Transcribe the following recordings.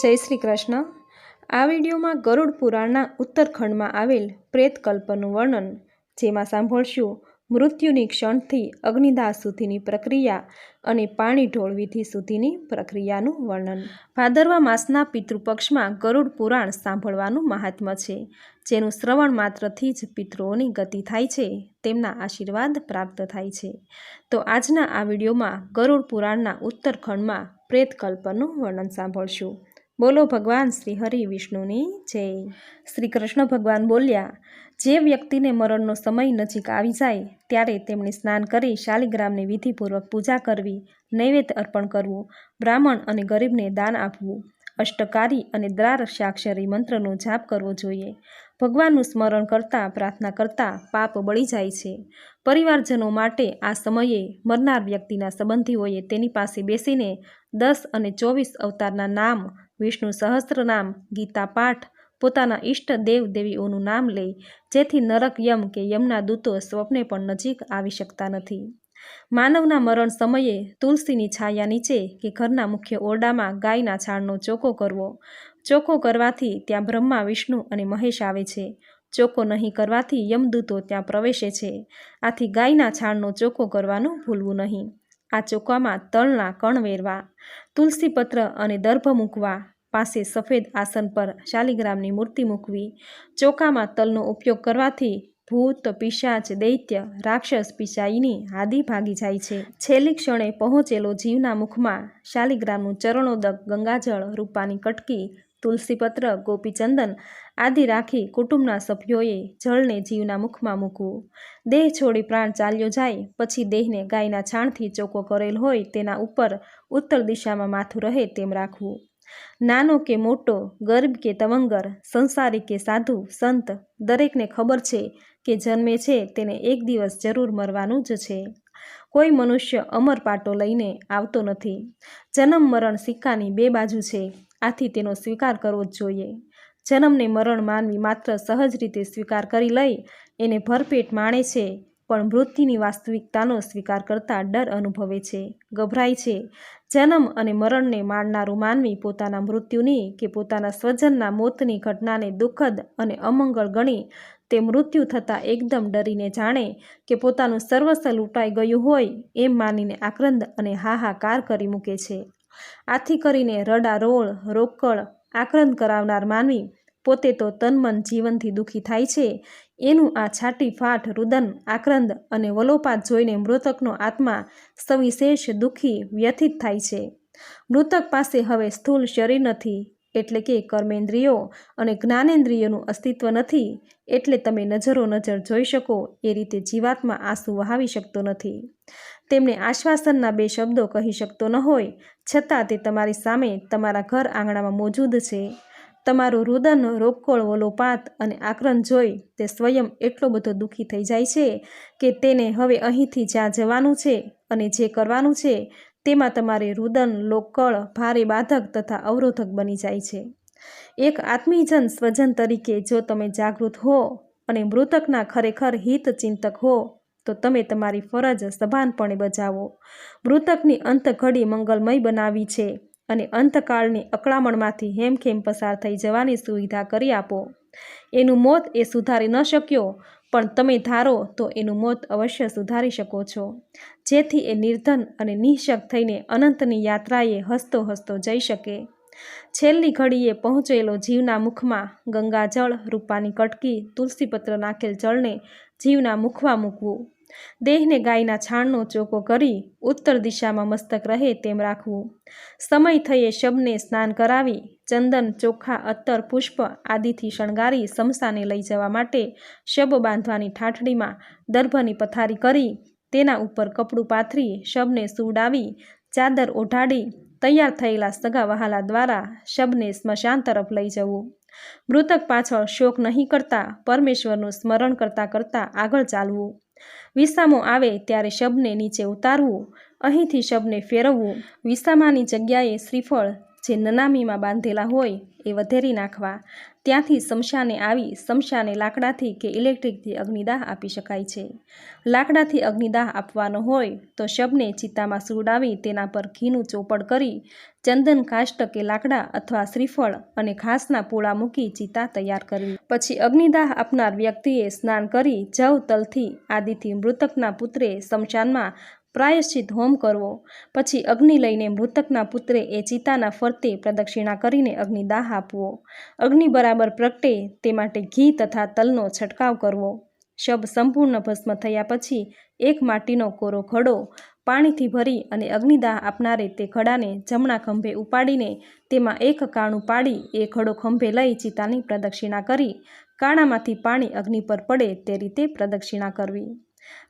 જય શ્રી કૃષ્ણ. આ વિડીયોમાં ગરુડ પુરાણના ઉત્તરખંડમાં આવેલ પ્રેતકલ્પનું વર્ણન, જેમાં સાંભળશું મૃત્યુની ક્ષણથી અગ્નિદાહ સુધીની પ્રક્રિયા અને પાણી ઢોળ વિધિ સુધીની પ્રક્રિયાનું વર્ણન. ભાદરવા માસના પિતૃપક્ષમાં ગરુડ પુરાણ સાંભળવાનું મહાત્મ્ય છે, જેનું શ્રવણ માત્રથી જ પિતૃઓની ગતિ થાય છે, તેમના આશીર્વાદ પ્રાપ્ત થાય છે. તો આજના આ વિડીયોમાં ગરુડ પુરાણના ઉત્તરખંડમાં પ્રેતકલ્પનું વર્ણન સાંભળશું. બોલો ભગવાન શ્રી હરિ વિષ્ણુની જય. શ્રી કૃષ્ણ ભગવાન બોલ્યા, જે વ્યક્તિને મરણનો સમય નજીક આવી જાય, ત્યારે તેમણે સ્નાન કરી શાલિગ્રામની વિધિપૂર્વક પૂજા કરવી, નૈવેદ્ય અર્પણ કરવું, બ્રાહ્મણ અને ગરીબને દાન આપવું, અષ્ટકારી અને દ્રાર સાક્ષરી મંત્રનો જાપ કરવો જોઈએ. ભગવાનનું સ્મરણ કરતાં, પ્રાર્થના કરતાં પાપ બળી જાય છે. પરિવારજનો માટે આ સમયે મરનાર વ્યક્તિના સંબંધીઓએ તેની પાસે બેસીને દસ અને ચોવીસ અવતારના નામ વિષ્ણુ સહસ્ત્રનામ ગીતા પાઠ પોતાના ઈષ્ટ દેવ દેવીઓનું નામ લે જેથી નરક યમ કે યમના દૂતો સ્વપ્ને પણ નજીક આવી શકતા નથી. માનવના મરણ સમયે તુલસીની છાયા નીચે કે ઘરના મુખ્ય ઓરડામાં ગાયના છાણનો ચોકો કરવો. ચોખ્ખો કરવાથી ત્યાં બ્રહ્મા, વિષ્ણુ અને મહેશ આવે છે. ચોખ્ખો નહીં કરવાથી યમદૂતો ત્યાં પ્રવેશે છે. આથી ગાયના છાણનો ચોખ્ખો કરવાનું ભૂલવું નહીં. આ ચોકામાં તલના કણ વેરવા, તુલસીપત્ર અને દર્ભ મૂકવા, પાસે સફેદ આસન પર શાલિગ્રામની મૂર્તિ મૂકવી, ચોકામાં તલનો ઉપયોગ કરવાથી ભૂત, પિશાચ, દૈત્ય, રાક્ષસ પિશાઈની હાદી ભાગી જાય છે. છેલ્લી ક્ષણે પહોંચેલો જીવના મુખમાં શાલિગ્રામનું ચરણોદક ગંગાજળ રૂપાની કટકી તુલસીપત્ર, ગોપીચંદન આદિ રાખી કુટુંબના સભ્યોએ જળને જીવના મુખમાં મૂકવું. દેહ છોડી પ્રાણ ચાલ્યો જાય, પછી દેહને ગાયના છાણથી ચોખ્ખો કરેલ હોય તેના ઉપર ઉત્તર દિશામાં માથું રહે તેમ રાખવું. નાનો કે મોટો, ગરીબ કે તવંગર, સંસારી કે સાધુ, સંત, દરેકને ખબર છે કે જન્મે છે તેને એક દિવસ જરૂર મરવાનું જ છે. કોઈ મનુષ્ય અમર પાટો લઈને આવતો નથી. જન્મ મરણ સિક્કાની બે બાજુ છે. આથી તેનો સ્વીકાર કરવો જ જોઈએ. જન્મને મરણ માનવી માત્ર સહજ રીતે સ્વીકાર કરી લઈ એને ભરપેટ માણે છે, પણ મૃત્યુની વાસ્તવિકતાનો સ્વીકાર કરતા ડર અનુભવે છે. ગભરાય છે. જન્મ અને મરણને માણનારું માનવી પોતાના મૃત્યુની કે પોતાના સ્વજનના મોતની ઘટનાને દુઃખદ અને અમંગળ ગણી તે મૃત્યુ થતાં એકદમ ડરીને જાણે કે પોતાનું સર્વસ્વ લૂંટાઈ ગયું હોય એમ માનીને આક્રંદ અને હાહાકાર કરી મૂકે છે. આથી કરીને રડારોળ રોકડ, આક્રંદ કરાવનાર માનવી પોતે તો તનમન જીવનથી દુઃખી થાય છે. એનું આ છાટી ફાટ રુદન, આક્રંદ અને વલોપાત જોઈને મૃતકનો આત્મા સવિશેષ દુઃખી વ્યથિત થાય છે. મૃતક પાસે હવે સ્થૂળ શરીર નથી. એટલે કે કર્મેન્દ્રિયો અને જ્ઞાનેન્દ્રિયોનું અસ્તિત્વ નથી, એટલે તમે નજરો નજર જોઈ શકો, એ રીતે જીવાત્મા આંસુ વહાવી શકતો નથી. તેમને આશ્વાસનના બે શબ્દો કહી શકતો ન હોય, છતાં તે તમારી સામે તમારા ઘર આંગણામાં મોજૂદ છે. તમારું રુદન રોકકોળ વલોપાત અને આક્રંદ જોઈ તે સ્વયં એટલો બધો દુઃખી થઈ જાય છે કે તેને હવે અહીંથી જ્યાં જવાનું છે અને જે કરવાનું છે તેમાં તમારે રુદન, લોકળ, ભારે બાધક તથા અવરોધક બની જાય છે. એક આત્મીજન સ્વજન તરીકે જો તમે જાગૃત હો અને મૃતકના ખરેખર હિત ચિંતક હો, તો તમે તમારી ફરજ સભાનપણે બજાવો. મૃતકની અંતઘડી મંગલમય બનાવી છે અને અંતકાળની અકળામણમાંથી હેમખેમ પસાર થઈ જવાની સુવિધા કરી આપો. એનું મોત એ સુધારી ન શક્યો પણ તમે ધારો તો એનું મોત અવશ્ય સુધારી શકો છો. જેથી એ નિર્ધન અને નિઃશક થઈને અનંતની યાત્રાએ હસતો હસતો જઈ શકે. છેલ્લી ઘડીએ પહોંચેલો જીવના મુખમાં ગંગાજળ, રૂપાની કટકી, તુલસીપત્ર નાખેલ જળને જીવના મુખમાં મૂકવું દેહને ગાયના છાણનો ચોકો કરી ઉત્તર દિશામાં મસ્તક રહે તેમ રાખવું. સમય થયે શબને સ્નાન કરાવી ચંદન, ચોખા અત્તર પુષ્પ આદિથી શણગારી સમસાને લઈ જવા માટે શબ બાંધવાની ઠાઠડીમાં દર્ભની પથારી કરી તેના ઉપર કપડું પાથરી શબને સુવડાવી, ચાદર ઓઢાડી તૈયાર થયેલા સગા વહાલા દ્વારા શબને સ્મશાન તરફ લઈ જવું. મૃતક પાછળ શોક નહીં કરતા પરમેશ્વરનું સ્મરણ કરતાં કરતાં આગળ ચાલવું. વિસામો આવે ત્યારે શબને નીચે ઉતારવું અહીંથી શબને ફેરવવું. વિસામાની જગ્યાએ શ્રીફળ જે નનામીમાં બાંધેલા હોય એ વધેરી નાખવા. ત્યાંથી સમશાને આવી સમશાને લાકડાથી કે ઇલેક્ટ્રિકથી અગ્નિદાહ આપી શકાય છે. લાકડાથી અગ્નિદાહ આપવાનો હોય તો શબને ચિત્તામાં સુવડાવી તેના પર ઘીનું ચોપડ કરી, ચંદન કાષ્ટ કે લાકડા અથવા શ્રીફળ અને ઘાસના પૂળા મૂકી ચિતા તૈયાર કરવી. પછી અગ્નિદાહ આપનાર વ્યક્તિએ સ્નાન કરી જવ તલથી આદિથી મૃતકના પુત્રે શમશાનમાં પ્રાયશ્ચિત હોમ કરવો. પછી અગ્નિ લઈને મૃતકના પુત્રે એ ચિતાના ફરતે પ્રદક્ષિણા કરીને અગ્નિદાહ આપવો. અગ્નિ બરાબર પ્રગટે તે માટે ઘી તથા તલનો છંટકાવ કરવો. શબ સંપૂર્ણ ભસ્મ થયા પછી એક માટીનો કોરો ઘડો પાણીથી ભરી અને અગ્નિદાહ આપનારે તે ઘડાને જમણા ખંભે ઉપાડીને તેમાં એક કાણું પાડી એ ઘડો ખંભે લઈ ચિતાની પ્રદક્ષિણા કરી. કાણામાંથી પાણી અગ્નિ પર પડે તે રીતે પ્રદક્ષિણા કરવી.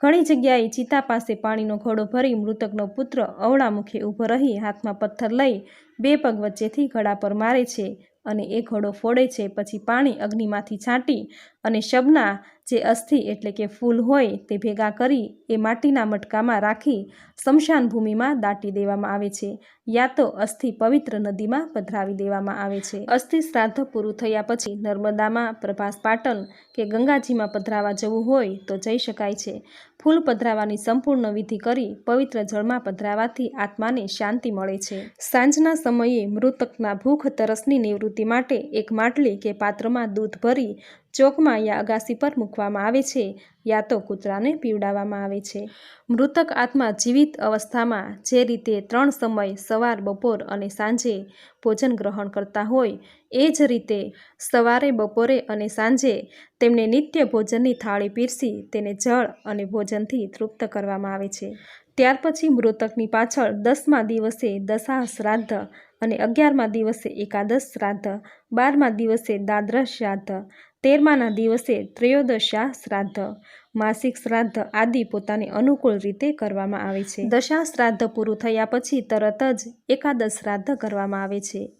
ઘણી જગ્યાએ ચિતા પાસે પાણીનો ઘડો ભરી મૃતકનો પુત્ર અવળા મુખે ઊભો રહી હાથમાં પથ્થર લઈ બે પગ વચ્ચેથી ઘડા પર મારે છે. અને એ ઘોડો ફોડે છે, પછી પાણી અગ્નિમાંથી છાંટી અને શબના જે અસ્થિ એટલે કે ફૂલ હોય તે ભેગા કરી એ માટીના મટકામાં રાખી સ્મશાન ભૂમિમાં દાટી દેવામાં આવે છે યા તો અસ્થિ પવિત્ર નદીમાં પધરાવી દેવામાં આવે છે. અસ્થિ શ્રાદ્ધ પૂરું થયા પછી નર્મદામાં પ્રભાસ પાટણ કે ગંગાજીમાં પધરાવા જવું હોય તો જઈ શકાય છે. ફૂલ પધરાવાની સંપૂર્ણ વિધિ કરી પવિત્ર જળમાં પધરાવાથી આત્માને શાંતિ મળે છે. સાંજના સમયે મૃતકના ભૂખ તરસની નિવૃત્તિ માટે એક માટલી કે પાત્રમાં દૂધ ભરી ચોકમાં યા અગાસી પર મૂકવામાં આવે છે યા તો કૂતરાને પીવડાવવામાં આવે છે. મૃતક આત્મા જીવિત અવસ્થામાં જે રીતે ત્રણ સમય સવાર, બપોર અને સાંજે ભોજન ગ્રહણ કરતા હોય, એ જ રીતે સવારે, બપોરે અને સાંજે તેમને નિત્ય ભોજનની થાળી પીરસી તેને જળ અને ભોજનથી તૃપ્ત કરવામાં આવે છે. ત્યાર પછી મૃતકની પાછળ દસમા દિવસે દશા શ્રાદ્ધ અને અગિયારમા દિવસે એકાદશ શ્રાદ્ધ, બારમા દિવસે દાદ્ર શ્રાદ્ધ તેરમાના દિવસે ત્રયોદશા શ્રાદ્ધ માસિક શ્રાદ્ધ આદિ પોતાની અનુકૂળ રીતે કરવામાં આવે છે. દશા શ્રાદ્ધ પૂરું થયા પછી તરત જ એકાદશ શ્રાદ્ધ કરવામાં આવે છે.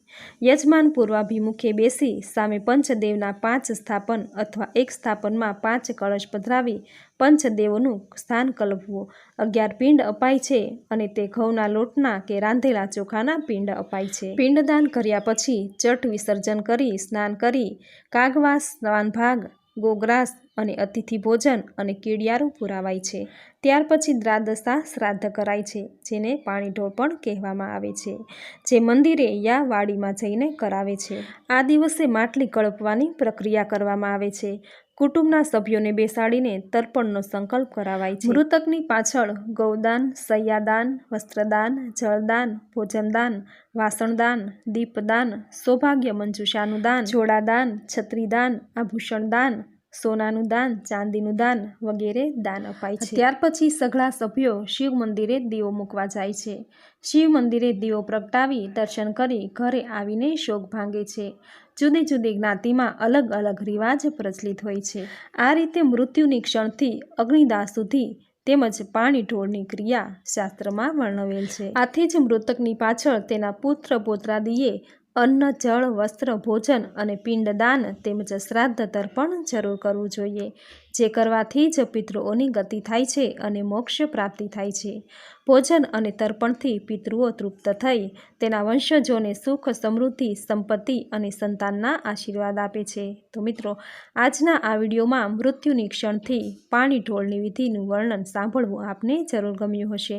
યજમાન પૂર્વાભિમુખે બેસી સામે પંચદેવના પાંચ સ્થાપન અથવા એક સ્થાપનમાં પાંચ કળશ પધરાવી પંચદેવોનું સ્થાન કલપવું અગિયાર પિંડ અપાય છે અને તે ઘઉંના લોટના કે રાંધેલા ચોખાના પિંડ અપાય છે. પિંડદાન કર્યા પછી ચટ વિસર્જન કરી, સ્નાન કરી, કાગવાસ, સ્નાનભાગ ગોગ્રાસ અને અતિથિ ભોજન અને કીડિયારું પુરાવાય છે. ત્યાર પછી દ્રાદશા શ્રાદ્ધ કરાય છે, જેને પાણી ઢોળ પણ કહેવામાં આવે છે, જે મંદિરે યા વાડીમાં જઈને કરાવે છે. આ દિવસે માટલી કળપવાની પ્રક્રિયા કરવામાં આવે છે. કુટુંબના સભ્યોને બેસાડીને તર્પણનો સંકલ્પ કરાવાય છે. મૃતકની પાછળ ગૌદાન, સૈયાદાન, વસ્ત્રદાન, જળદાન, ભોજનદાન, વાસણદાન, દીપદાન, સૌભાગ્ય મંજુષાનું દાન જોડાદાન, છત્રીદાન આભૂષણ દાન સોનાનું દાન ચાંદીનું દાન વગેરે દાન અપાય છે. ત્યાર પછી સઘળા સભ્યો શિવ મંદિરે દીવો મૂકવા જાય છે. શિવ મંદિરે દીવો પ્રગટાવી દર્શન કરી ઘરે આવીને શોક ભાંગે છે. જુદી જુદી જ્ઞાતિમાં અલગ અલગ રિવાજ પ્રચલિત હોય છે. આ રીતે મૃત્યુની ક્ષણથી અગ્નિદાહ સુધી તેમજ પાણી ઢોળની ક્રિયા શાસ્ત્રમાં વર્ણવેલ છે. આથી જ મૃતકની પાછળ તેના પુત્ર પોત્રાદિએ અન્ન, જળ, વસ્ત્ર, ભોજન અને પિંડદાન તેમજ શ્રાદ્ધ તર્પણ જરૂર કરવું જોઈએ, જે કરવાથી જ પિતૃઓની ગતિ થાય છે અને મોક્ષ પ્રાપ્તિ થાય છે. ભોજન અને તર્પણથી પિતૃઓ તૃપ્ત થઈ, તેના વંશજોને સુખ, સમૃદ્ધિ, સંપત્તિ અને સંતાનના આશીર્વાદ આપે છે. તો મિત્રો, આજના આ વિડીયોમાં મૃત્યુની ક્ષણથી પાણી ઢોળની વિધિનું વર્ણન સાંભળવું આપને જરૂર ગમ્યું હશે.